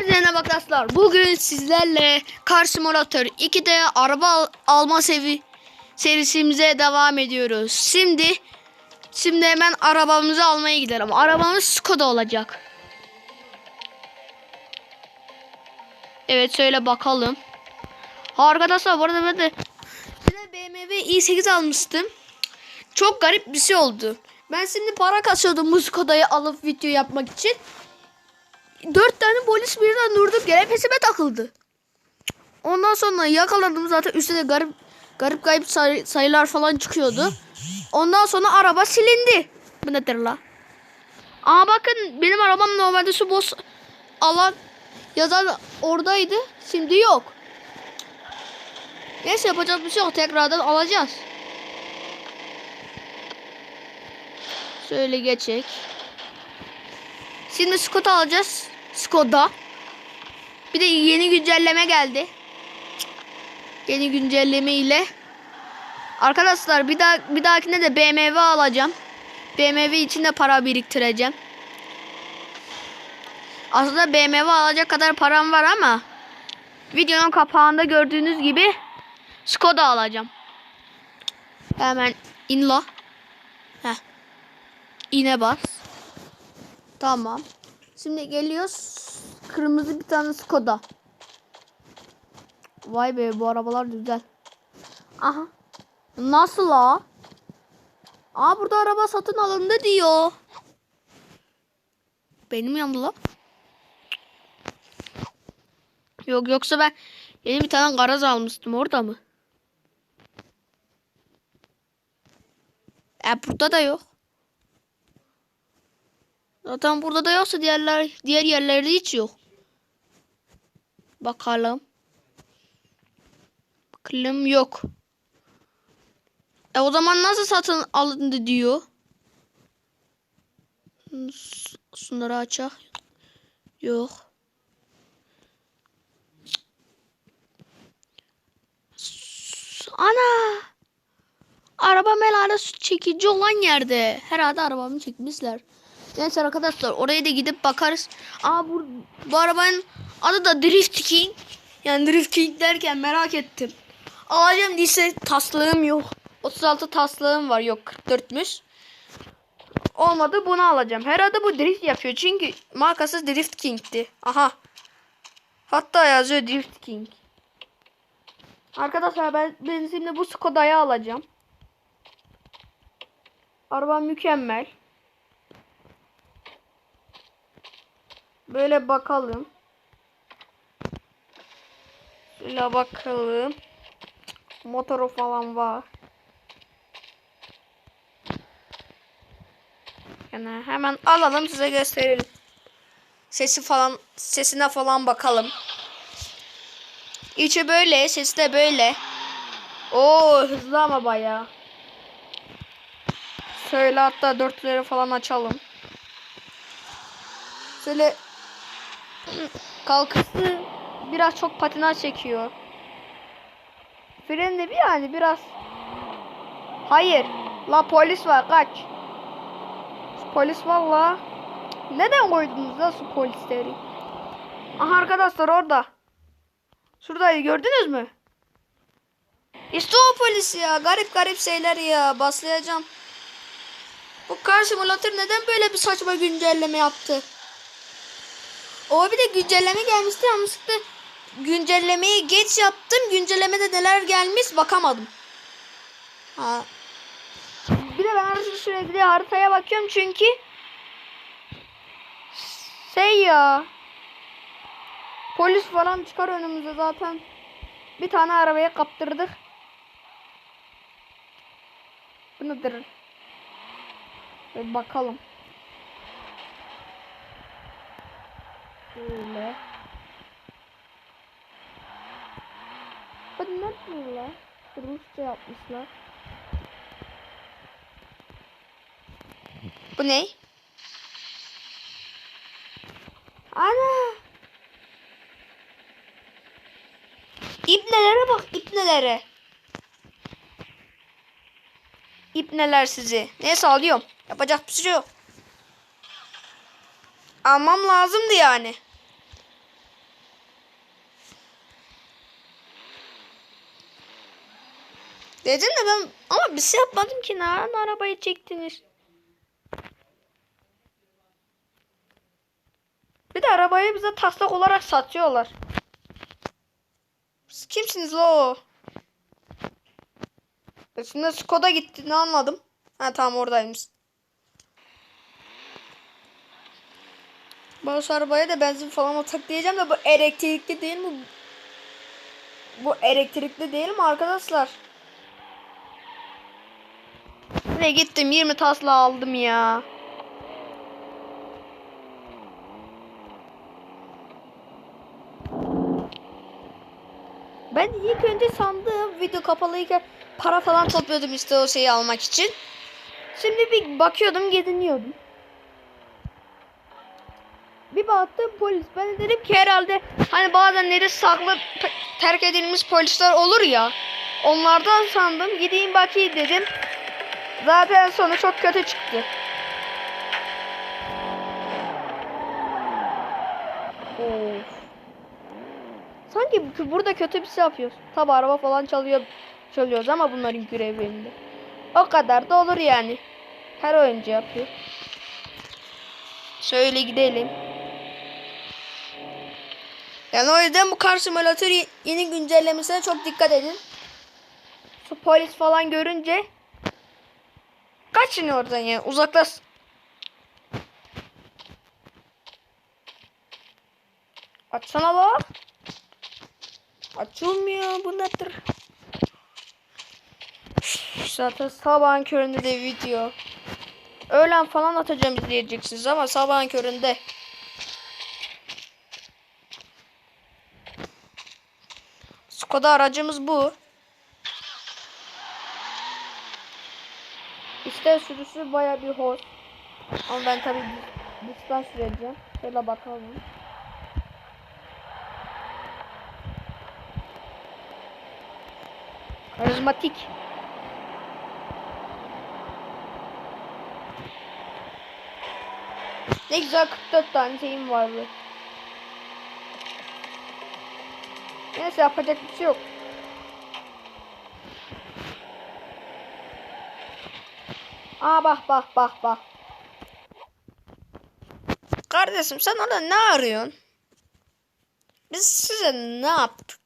Hepinize arkadaşlar. Bugün sizlerle Car Simulator 2'de araba al- alma sevi serisimize devam ediyoruz. Şimdi şimdi hemen arabamızı almaya gidelim. Arabamız Skoda olacak. Evet şöyle bakalım. Arkadaşlar bu arada ben de de BMW i8 almıştım. Çok garip bir şey oldu. Ben şimdi para kasıyordum Skoda'yı alıp video yapmak için. Dört tane polis birden durduk yere pesime takıldı. Ondan sonra yakaladım zaten üstte garip garip garip say- sayılar falan çıkıyordu. Ondan sonra araba silindi. Bu nedir la? Aa bakın benim arabam normalde şu boş alan yazar oradaydı. Şimdi yok. Neyse yapacak bir şey yok. Tekrardan alacağız. Şöyle geçek. Şimdi Skoda alacağız. Skoda. Bir de yeni güncelleme geldi. Yeni güncelleme ile. Arkadaşlar bir daha bir dahakine de BMW alacağım. BMW için de para biriktireceğim. Aslında BMW alacak kadar param var ama videonun kapağında gördüğünüz gibi Skoda alacağım. Hemen inla. Heh. İne bas. Tamam. Şimdi geliyoruz. Kırmızı bir tane Skoda. Vay be bu arabalar güzel. Aha. Nasıl ha? Aa burada araba satın alındı diyor. Benim yanımda la. Yok yoksa ben yeni bir tane garaj almıştım orada mı? E burada da yok. Zaten burada da yoksa diğerler diğer yerlerde hiç yok. Bakalım. Bakalım yok. E o zaman nasıl satın alındı diyor. Şunları açak. Yok. Ana. Arabam herhalde su çekici olan yerde. Herhalde arabamı çekmişler. Neyse arkadaşlar oraya da gidip bakarız. Aa bu, bu arabanın adı da Drift King. Yani Drift King derken merak ettim. Alacağım değilse taslağım yok. 36 taslağım var yok 44'müş. Olmadı bunu alacağım. Herhalde bu drift yapıyor. Çünkü markası Drift King'ti. Aha. Hatta yazıyor Drift King. Arkadaşlar ben, ben şimdi bu Skoda'yı alacağım. Araba mükemmel. Böyle bakalım. Şöyle bakalım. Motoru falan var. Yani hemen alalım size gösterelim. Sesi falan sesine falan bakalım. İçi böyle, sesi de böyle. Oo hızlı ama bayağı. Şöyle hatta dörtleri falan açalım. Şöyle kalkısı biraz çok patinaj çekiyor. Freni de bir yani biraz. Hayır. La polis var kaç. Polis valla. Neden koydunuz la su polisleri? Aha arkadaşlar orada. Şuradaydı gördünüz mü? İşte o polis ya. Garip garip şeyler ya. Baslayacağım. Bu kar simülatör neden böyle bir saçma güncelleme yaptı? O bir de güncelleme gelmişti yanlışlıkla güncellemeyi geç yaptım. Güncellemede neler gelmiş bakamadım. Ha. Bir de ben sürekli haritaya bakıyorum çünkü şey ya polis falan çıkar önümüze zaten. Bir tane arabaya kaptırdık. Bu nedir? Bakalım. Şöyle. Bu ne la? Rusça yapmışlar. Bu ne? Ana! İbnelere bak ibnelere. İbneler sizi. Neyse alıyorum. Yapacak bir şey yok almam lazımdı yani. Dedim de ben ama bir şey yapmadım ki. Nereden arabayı çektiniz? Bir de arabayı bize taslak olarak satıyorlar. Siz kimsiniz lo? Şimdi Skoda gitti ne anladım. Ha tamam oradaymış. Bazı arabaya da benzin falan atak diyeceğim de bu elektrikli değil mi? Bu elektrikli değil mi arkadaşlar? Ne gittim 20 tasla aldım ya. Ben ilk önce sandım video kapalıyken para falan topluyordum işte o şeyi almak için. Şimdi bir bakıyordum gediniyordum. Baktım polis. Ben de dedim ki herhalde hani bazen nerede saklı terk edilmiş polisler olur ya. Onlardan sandım. Gideyim bakayım dedim. Zaten sonu çok kötü çıktı. Of. Sanki bu- burada kötü bir şey yapıyoruz. Tabi araba falan çalıyor çalıyoruz ama bunların görevlerinde. O kadar da olur yani. Her oyuncu yapıyor. Şöyle gidelim. Yani o yüzden bu kar simülatör ye- yeni güncellemesine çok dikkat edin. Şu polis falan görünce kaçın oradan ya uzaklaş. Açsana la. Açılmıyor bu nedir? Zaten sabahın köründe de video. Öğlen falan atacağım izleyeceksiniz ama sabahın köründe. Skoda aracımız bu. İşte sürüsü baya bir hoş. Ama ben tabi dıştan süreceğim. Şöyle bakalım. Karizmatik. Ne güzel 44 tane şeyim vardı. Neyse yapacak bir şey yok. Aa bak bak bak bak. Kardeşim sen orada ne arıyorsun? Biz size ne yaptık?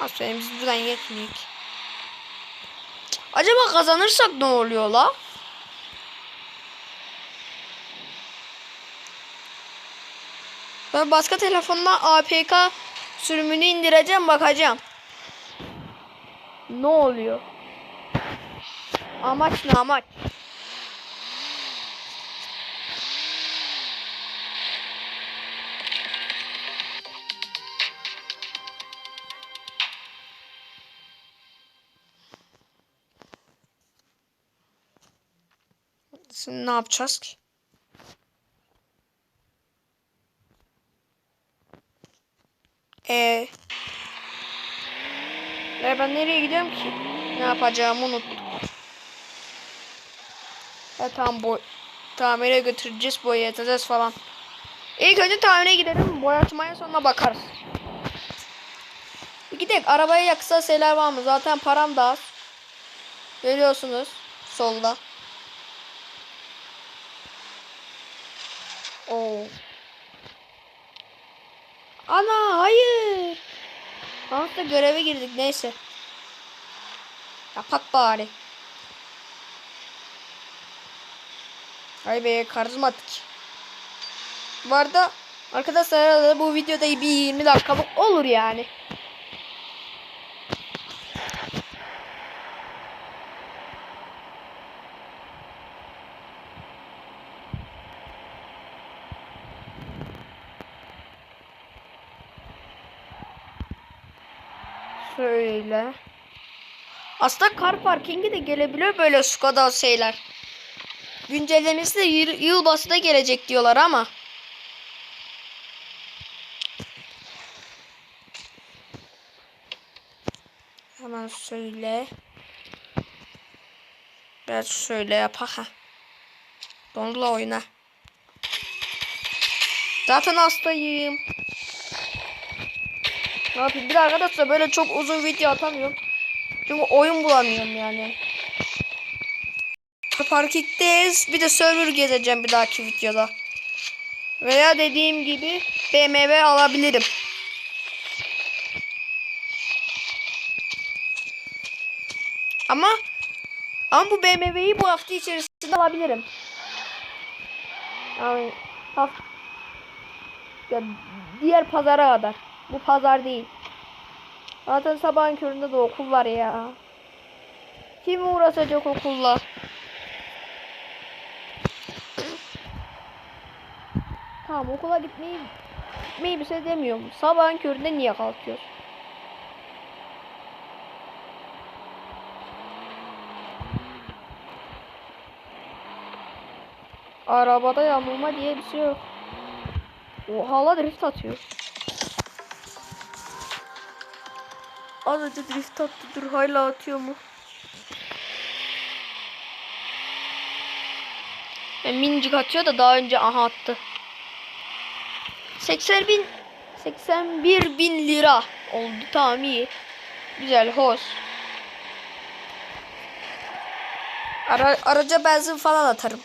Aferin biz buradan yetmiyor ki. Acaba kazanırsak ne oluyor la? Ben başka telefonla APK sürümünü indireceğim bakacağım. Ne oluyor? Amaç ne amaç? Şimdi ne yapacağız ki? Ee, ben nereye gidiyorum ki? Ne yapacağımı unuttum. E tamam boy tamire götüreceğiz boyayacağız falan. İlk önce tamire gidelim boyatmaya sonra bakarız. Gidelim arabaya yaksa şeyler var mı? Zaten param da az. Görüyorsunuz solda. Oo. Ana hayır. Aslında göreve girdik neyse. Yapak bari. Hay be karizmatik. Bu arada arkadaşlar bu videoda bir 20 dakikalık olur yani. Şöyle. Aslında kar parkingi de gelebiliyor böyle Skoda şeyler. Güncellemesi de yıl, yılbaşı da gelecek diyorlar ama. Hemen söyle. Biraz şöyle yap ha. Donla oyna. Zaten hastayım. Ne yapayım? Bir de arkadaşlar böyle çok uzun video atamıyorum. Çünkü oyun bulamıyorum yani. Parking'deyiz. Bir de server gezeceğim bir dahaki videoda. Veya dediğim gibi BMW alabilirim. Ama ama bu BMW'yi bu hafta içerisinde alabilirim. Yani haf- ya diğer pazara kadar. Bu pazar değil. Zaten sabahın köründe de okul var ya. Kim uğraşacak okulla? tamam okula gitmeyi gitmeyi bir şey demiyorum. Sabahın köründe niye kalkıyoruz? Arabada yamulma diye bir şey yok. O hala drift atıyor. Az önce drift attı. Dur hala atıyor mu? Yani minicik atıyor da daha önce aha attı. 80 bin 81 bin lira oldu tamam iyi. Güzel hoş. Ara, araca benzin falan atarım.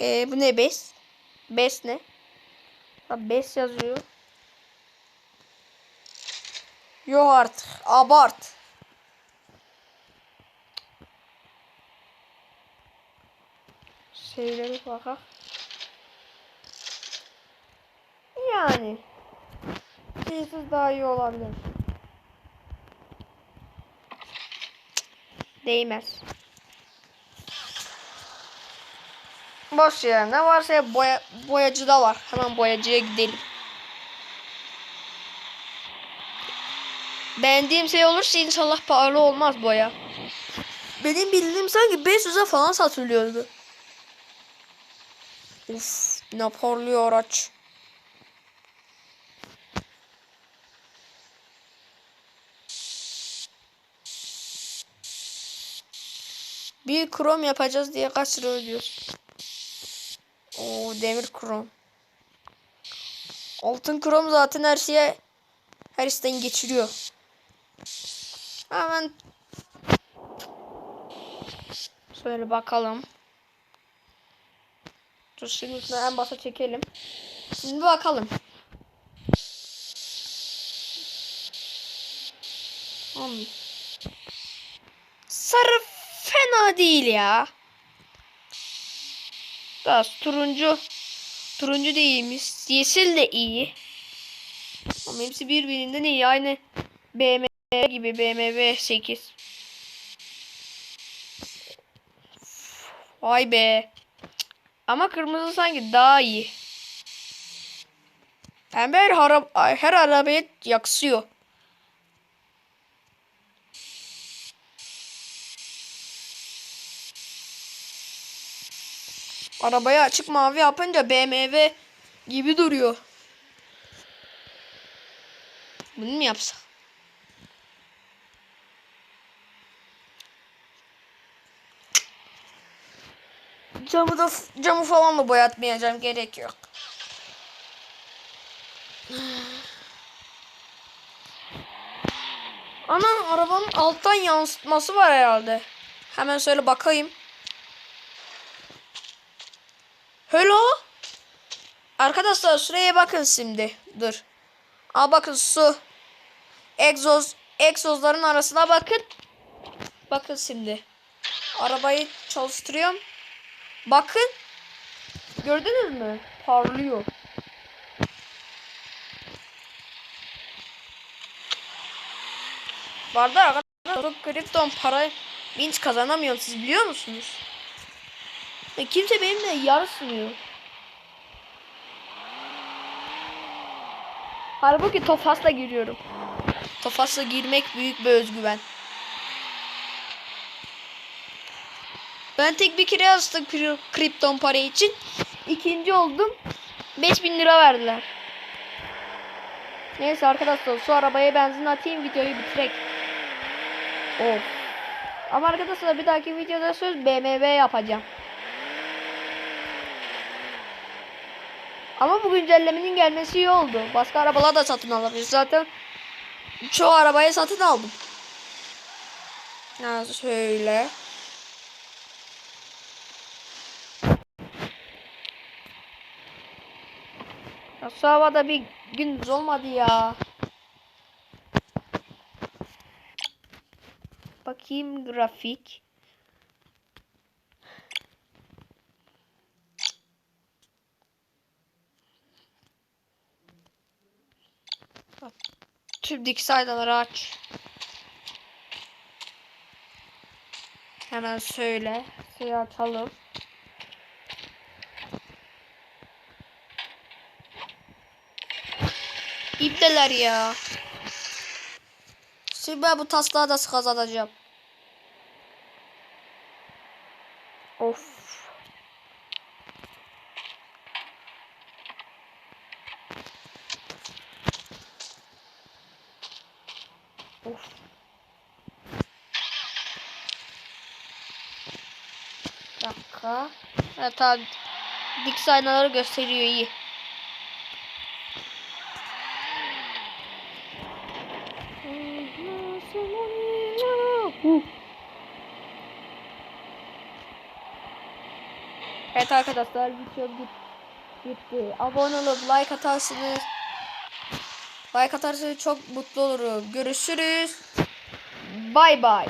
Ee, bu ne bes? Bes ne? Ha, bes yazıyor. Yok artık. Abart. Şeylere bakak. Yani. Şeysiz daha iyi olabilir. Değmez. Boş yer ne varsa ya boya, boyacıda var. Hemen boyacıya gidelim. Beğendiğim şey olursa inşallah pahalı olmaz boya. Benim bildiğim sanki 500'e falan satılıyordu. Uf ne parlıyor araç. Bir krom yapacağız diye kaç lira ödüyoruz? Oo demir krom. Altın krom zaten her şeye her işten geçiriyor. Hemen şöyle bakalım. Dur şimdi en başa çekelim. Şimdi bakalım. Sarı fena değil ya. Daha turuncu. Turuncu da iyiymiş. Yeşil de iyi. Ama hepsi birbirinden iyi. Aynı BMW gibi BMW 8. Vay be. Ama kırmızı sanki daha iyi. Pembe her, her arabaya yaksıyor. Arabayı açık mavi yapınca BMW gibi duruyor. Bunu mu yapsak? Camı da camı falan da boyatmayacağım gerek yok. Ana arabanın alttan yansıtması var herhalde. Hemen söyle bakayım. Hello. Arkadaşlar şuraya bakın şimdi. Dur. Aa bakın su. Egzoz egzozların arasına bakın. Bakın şimdi. Arabayı çalıştırıyorum. Bakın. Gördünüz mü? Parlıyor. Vardı arkadaşlar kripton para vinç kazanamıyorum siz biliyor musunuz? E, kimse benimle yarışmıyor. Halbuki Tofas'la giriyorum. Tofas'la girmek büyük bir özgüven. Ben tek bir kere yazdım kri- kripton para için. İkinci oldum. 5000 lira verdiler. Neyse arkadaşlar şu arabaya benzin atayım videoyu bitirek. Of. Ama arkadaşlar bir dahaki videoda söz BMW yapacağım. Ama bu güncellemenin gelmesi iyi oldu. Başka arabalar da satın alabiliriz. Zaten çoğu arabayı satın aldım. Ya şöyle. Şu havada bir gündüz olmadı ya. Bakayım grafik. Tüm dikiz aynaları aç. Hemen söyle. Şeyi açalım. İpteler ya. Şimdi bu taslağı da kazanacağım. Of. Bir dakika. Evet tamam. Dik aynaları gösteriyor iyi. Evet arkadaşlar video bit bitti. Abone olup like atarsınız. Like atarsanız çok mutlu olurum. Görüşürüz. Bay bay.